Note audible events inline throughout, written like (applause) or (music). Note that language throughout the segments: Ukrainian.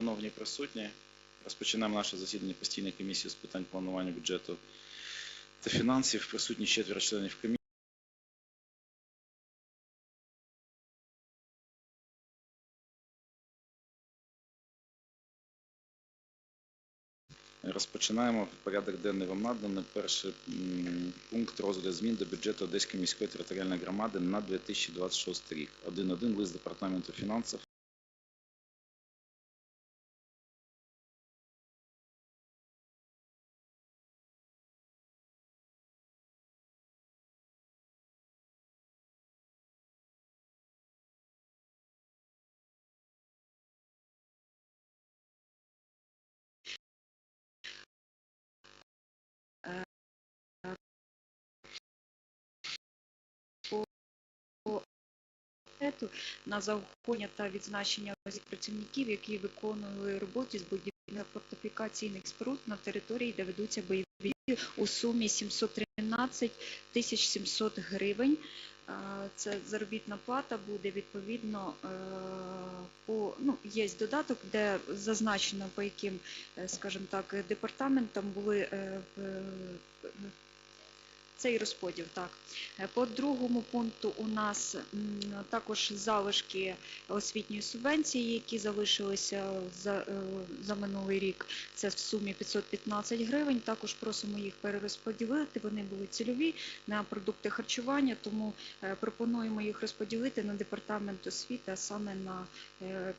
Шановні присутні, розпочинаємо наше засідання постійної комісії з питань планування бюджету та фінансів. Присутні четверо членів комісії. Розпочинаємо. Порядок денний вам наданий. Перший пункт розгляд змін до бюджету Одеської міської територіальної громади на 2026 рік. 1.1. Лист департаменту фінансів. Бюджету на заохочення та відзначення осіб працівників, які виконували роботи з будівництва фортифікаційних споруд на території, де ведуться бойові дії у сумі 713 тисяч 700 гривень. Е, Це заробітна плата буде відповідно е, по ну є додаток, де зазначено по яким, е, скажімо так, департаментам були цей розподіл. Так Е, по другому пункту у нас також залишки освітньої субвенції, які залишилися за, е, за минулий рік. Це в сумі 515 гривень. Також просимо їх перерозподілити. Вони були цільові на продукти харчування, тому е, пропонуємо їх розподілити на департамент освіти, а саме на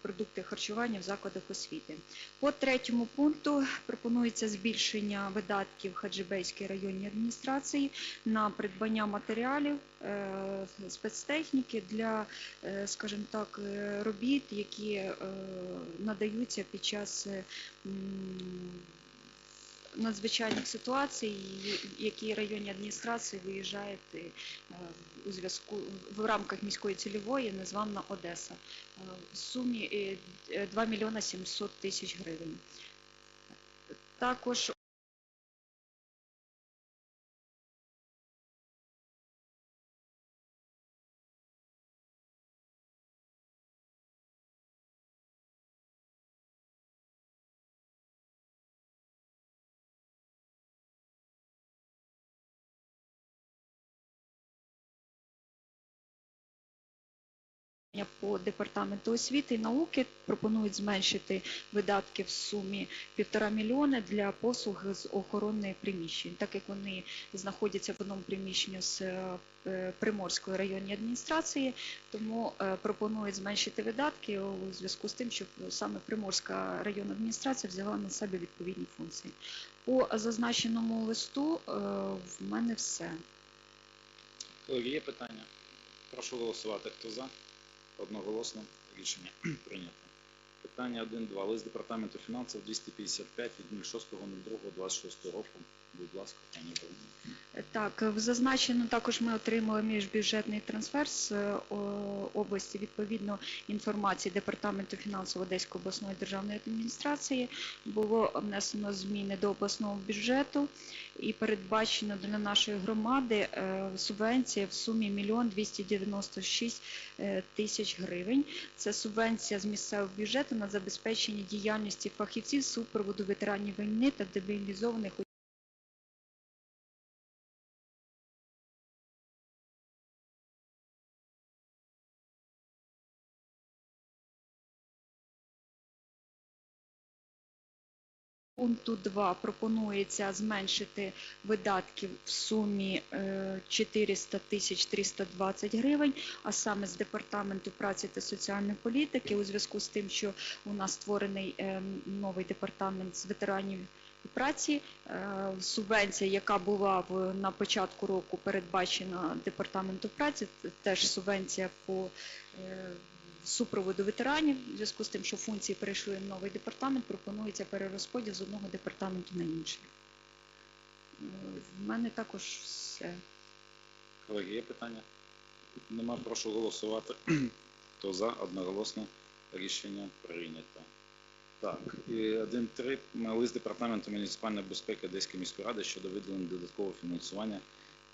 продукти харчування в закладах освіти. По третьому пункту пропонується збільшення видатків Хаджибейській районній адміністрації на придбання матеріалів е, спецтехніки для, е, скажімо так, е, робіт, які надаються під час надзвичайних ситуацій, які районні адміністрації виїжджають у зв'язку в рамках міської цільової названа Одеса в сумі е, е, 2 мільйона 700 тисяч гривень. Також по департаменту освіти і науки пропонують зменшити видатки в сумі півтора мільйони для послуг з охорони приміщень, так як вони знаходяться в одному приміщенні з е, Приморської районної адміністрації, тому е, пропонують зменшити видатки у зв'язку з тим, щоб саме Приморська районна адміністрація взяла на себе відповідні функції. По зазначеному листу е, в мене все. Колеги, є питання? Прошу голосувати. Хто за? Одноголосно рішення (clears throat) прийнято. Питання 1.2. Лист департаменту фінансів 255 від 06.02.26 року. Будь ласка, пані Галина. Так, зазначено також ми отримали міжбюджетний трансфер з е, області відповідно інформації Департаменту фінансів Одеської обласної державної адміністрації. Було внесено зміни до обласного бюджету і передбачено для нашої громади е, субвенція в сумі 1 296 е, тисяч гривень. Це субвенція з місцевого бюджету на забезпечення діяльності фахівців супроводу ветеранів війни та демобілізованих пункту 2 пропонується зменшити видатки в сумі е, 400 тисяч 320 гривень, а саме з департаменту праці та соціальної політики у зв'язку з тим, що у нас створений е, новий департамент з ветеранів праці. Е, Субвенція, яка була в, на початку року передбачена департаменту праці, теж субвенція по е, супроводу ветеранів, в зв'язку з тим, що функції перейшли в новий департамент, пропонується перерозподіл з одного департаменту на інший. Е, В мене також все. Колеги, є питання? Нема. Прошу голосувати. (clears throat) Хто за? Одноголосно рішення прийнято. Так, і 1.3. Лист департаменту муніципальної безпеки Одеської міської ради щодо виділення додаткового фінансування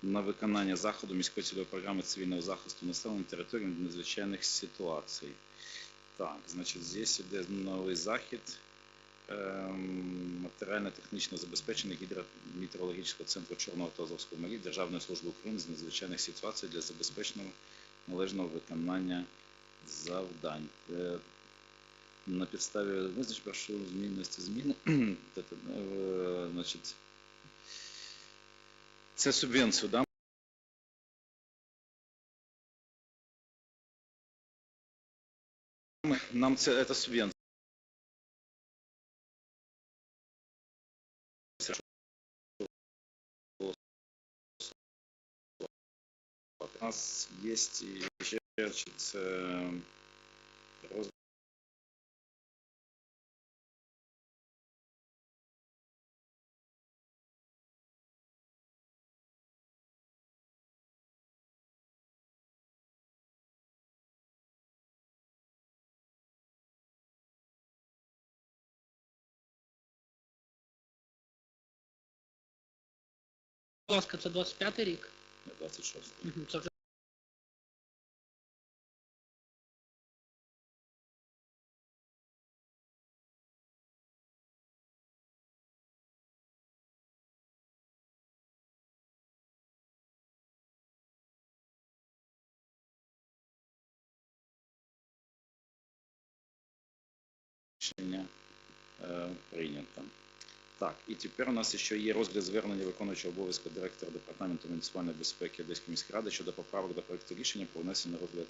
на виконання заходу міської цільової програми цивільного захисту населення території надзвичайних ситуацій. Так, значить, здесь іде новий захід. Ем, Матеріально-технічне забезпечення гідрометеорологічного центру Чорного та Азовського моря Державної служби України з надзвичайних ситуацій для забезпечення належного виконання завдань. Е, На підставі визнач прошу змінності зміни. (clears throat) Е, Значить, це субвенцію, да? Нам це, це субвенція. У нас есть еще значит, Будь ласка, це 25 рік. 26. Мгм, Це вже Рішення е, прийнято. Так, і тепер у нас ще є розгляд звернення виконуючого обов'язку директора департаменту муніципальної безпеки Одеської міської ради щодо поправок до проекту рішення про внесення на розгляд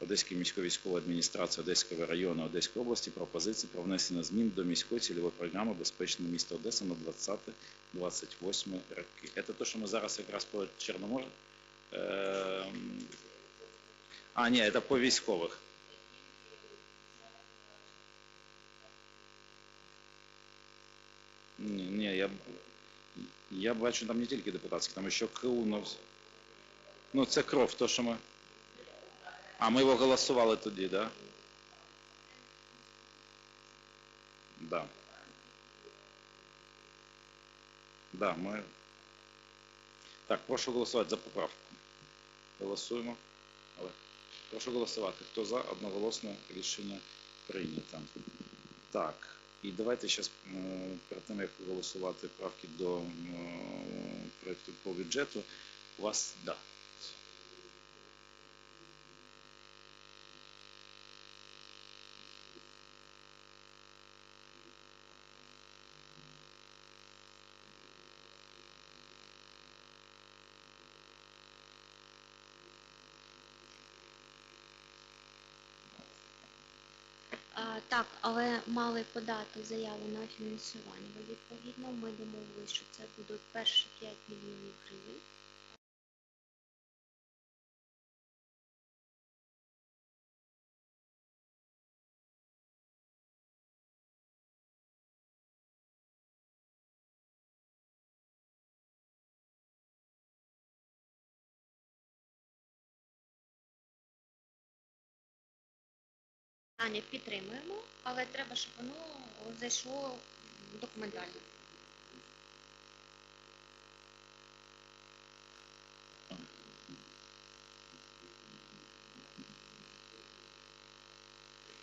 Одеської міської військової адміністрації Одеського району Одеської області пропозиції про внесення змін до міської цільової програми Безпечне місто Одеса на 20-28 роки. Це те, що ми зараз якраз по Чорномору. Е, а, ні, це по військових. Ні, ні, я, я бачу там не тільки депутатські, там ще КУ. Ну, це кров, то що ми. А ми його голосували тоді, так? Да? Да. Да, ми. Так, прошу голосувати за поправку. Голосуємо. Але прошу голосувати. Хто за? Одноголосно рішення прийнято. Так. І давайте зараз перед тим, як голосувати правки до проєкту проекту по бюджету, у вас да. А, так, але мали подати заяву на фінансування, відповідно ми домовилися, що це будуть перші 5 мільйонів гривень. Аня, підтримуємо, але треба, щоб воно зайшло документально.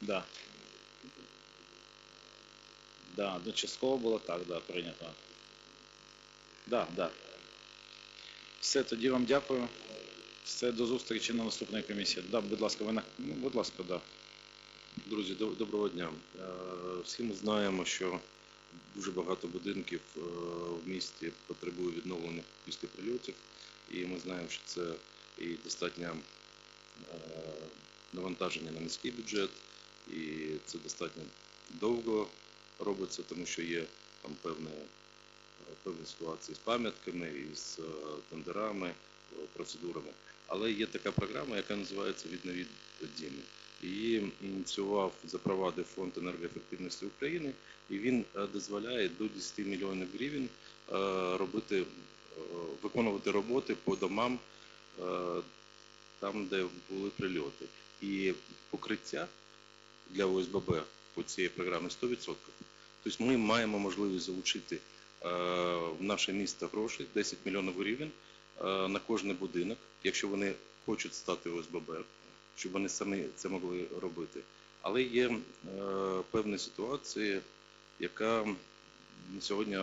Да. Да, ну частково було так, да, прийнято. Да, да. Все, тоді вам дякую. Все, до зустрічі на наступній комісії. Да, будь ласка, ви на... ну, будь ласка, да. Друзі, доброго дня. Е, Всі ми знаємо, що дуже багато будинків е, в місті потребує відновлення після прильотів, і ми знаємо, що це і достатнє е, навантаження на міський бюджет, і це достатньо довго робиться, тому що є там певні, певні ситуації з пам'ятками, і з тендерами, процедурами. Але є така програма, яка називається «Відновіть дім». Її ініціював, запровадив Фонд енергоефективності України, і він е, дозволяє до 10 мільйонів гривень е, робити, е, виконувати роботи по домам там, де були прильоти. І покриття для ОСББ по цієї програмі 100%. Тобто ми маємо можливість залучити в наше місто гроші 10 мільйонів гривень на кожний будинок, якщо вони хочуть стати ОСББ, щоб вони самі це могли робити. Але є е, певні ситуації, яка на сьогодні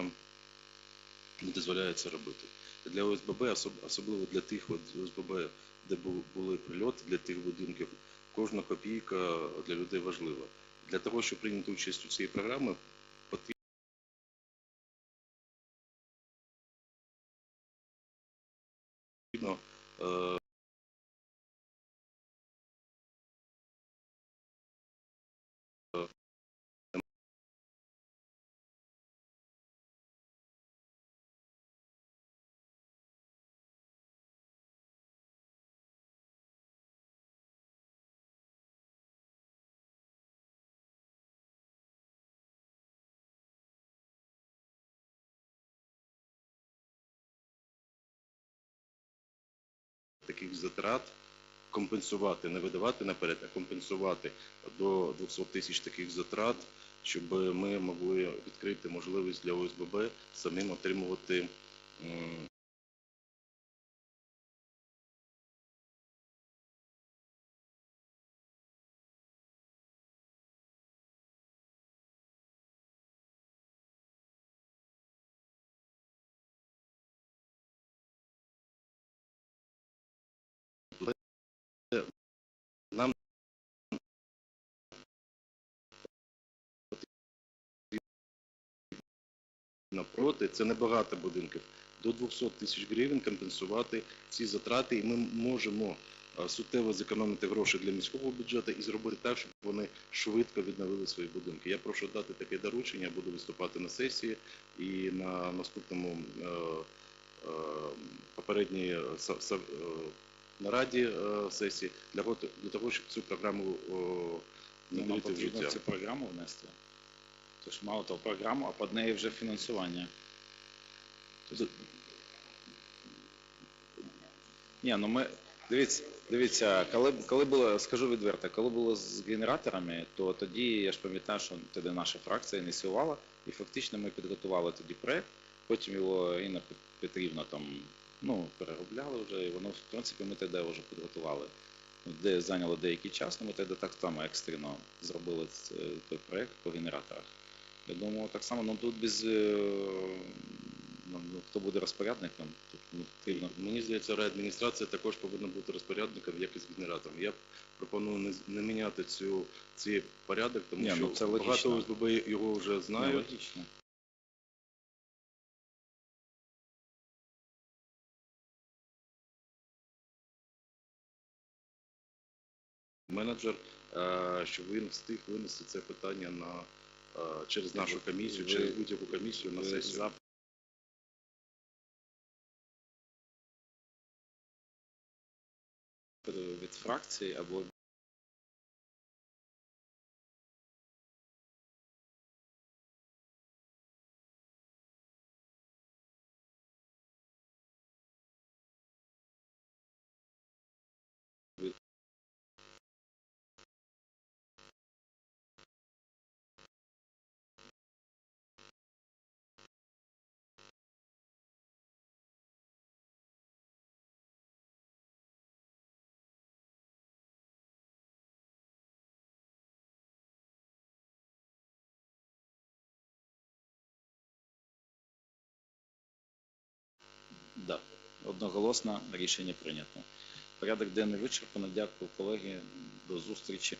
не дозволяє це робити. Для ОСББ, особливо для тих от ОСББ, де були прильоти, для тих будинків, кожна копійка для людей важлива. Для того, щоб прийняти участь у цій програмі, таких затрат компенсувати, не видавати наперед, а компенсувати до 200 тисяч таких затрат, щоб ми могли відкрити можливість для ОСББ самим отримувати напроти, це небагато будинків, до 200 тисяч гривень компенсувати ці затрати, і ми можемо суттєво зекономити гроші для міського бюджету і зробити так, щоб вони швидко відновили свої будинки. Я прошу дати таке доручення, я буду виступати на сесії і на наступному е, е, попередній е, нараді сесії для, того, щоб цю програму внедрити в життя. цю програму внести. Тож мало того програму, а під нею вже фінансування. Ні, ну ми дивіться, дивіться, коли, коли було, скажу відверто, коли було з генераторами, то тоді я ж пам'ятаю, що тоді наша фракція ініціювала, і фактично ми підготували тоді проект, потім його Інна Петрівна там ну, переробляли вже, і воно, в принципі, ми тоді вже підготували. Де зайняло деякий час, але ми тоді так само екстрено зробили той проект по генераторах. Я думаю, так само, ну тут без е, ну, ну, хто буде розпорядником, тут не потрібно. Мені здається, райадміністрація також повинна бути розпорядником, як і з генератором. Я пропоную не, не міняти цю, цей порядок, тому Ні, що ну, це багато ОСББ його вже Ну, знають. логічно. Менеджер, е, щоб він встиг винести це питання на, через нашу комісію, через будь-яку комісію на сесію. від фракції або Да, одноголосно рішення прийнято. Порядок денний вичерпано. Дякую, колеги. До зустрічі.